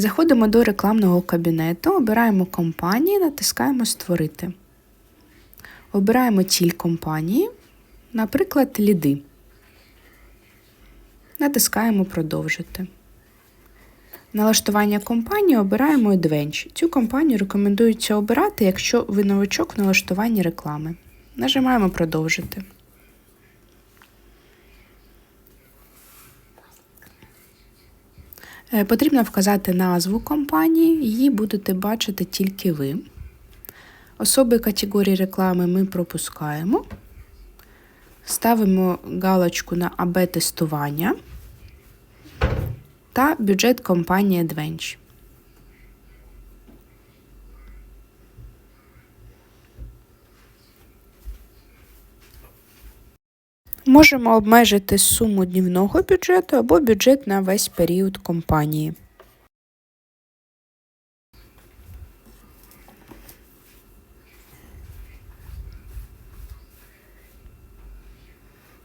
Заходимо до рекламного кабінету, обираємо компанії, натискаємо Створити. Обираємо ціль компанії, наприклад, ліди. Натискаємо Продовжити. Налаштування компанії обираємо Adventure. Цю компанію рекомендується обирати, якщо ви новачок в налаштуванні реклами. Нажимаємо Продовжити. Потрібно вказати назву компанії, її будете бачити тільки ви. Особи категорії реклами ми пропускаємо. Ставимо галочку на АБ-тестування та бюджет компанії Adventure. Можемо обмежити суму днівного бюджету або бюджет на весь період компанії.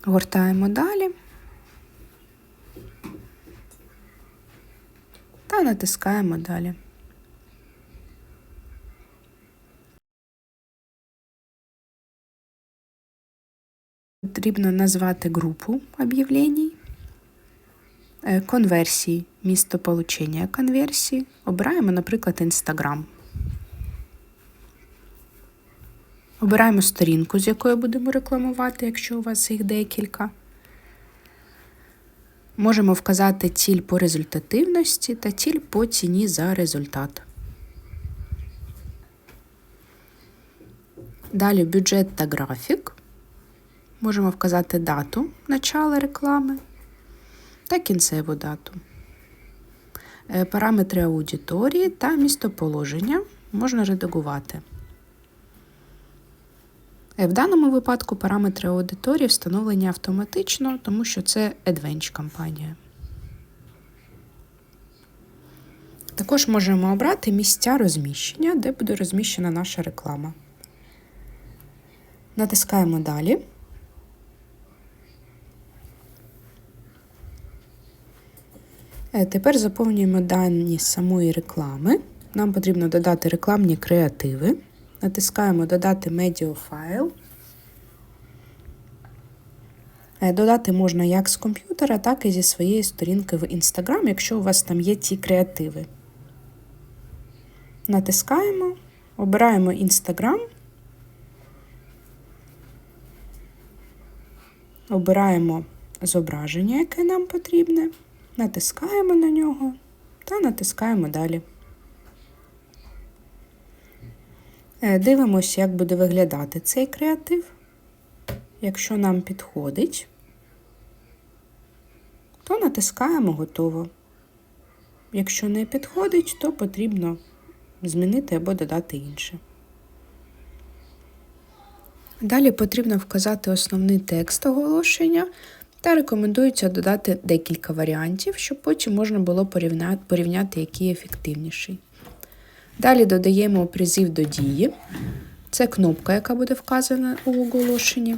Гортаємо далі та натискаємо далі. Потрібно назвати групу об'явлений, е, конверсії, місто получення конверсії. Обираємо, наприклад, Instagram. Обираємо сторінку, з якої будемо рекламувати, якщо у вас їх декілька. Можемо вказати ціль по результативності та ціль по ціні за результат. Далі бюджет та графік. Можемо вказати дату начала реклами та кінцеву дату. Е, Параметри аудиторії та містоположення можна редагувати. Е, В даному випадку параметри аудиторії встановлені автоматично, тому що це Adventure компанія. Також можемо обрати місця розміщення, де буде розміщена наша реклама. Натискаємо далі. Тепер заповнюємо дані самої реклами. Нам потрібно додати рекламні креативи. Натискаємо Додати медіафайл. Е, Додати можна як з комп'ютера, так і зі своєї сторінки в Instagram, якщо у вас там є ці креативи. Натискаємо, обираємо Instagram. Обираємо зображення, яке нам потрібне, натискаємо на нього та натискаємо далі. Е, Дивимося, як буде виглядати цей креатив. Якщо нам підходить, то натискаємо готово. Якщо не підходить, то потрібно змінити або додати інше. Далі потрібно вказати основний текст оголошення та рекомендується додати декілька варіантів, щоб потім можна було порівняти, порівняти який ефективніший. Далі додаємо призив до дії. Це кнопка, яка буде вказана у оголошенні.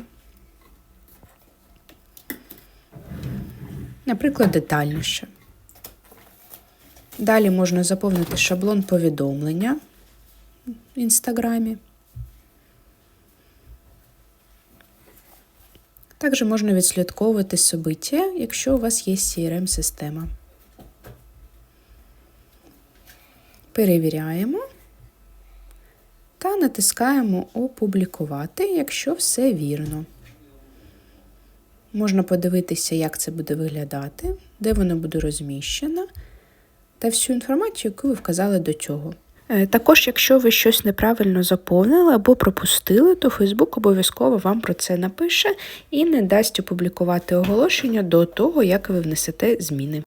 Наприклад, детальніше. Далі можна заповнити шаблон повідомлення в інстаграмі. Також можна відслідковувати собиття, якщо у вас є CRM-система. Перевіряємо та натискаємо Опублікувати, якщо все вірно. Можна подивитися, як це буде виглядати, де воно буде розміщено, та всю інформацію, яку ви вказали до цього. Е, Також, якщо ви щось неправильно заповнили або пропустили, то Facebook обов'язково вам про це напише і не дасть опублікувати оголошення до того, як ви внесете зміни.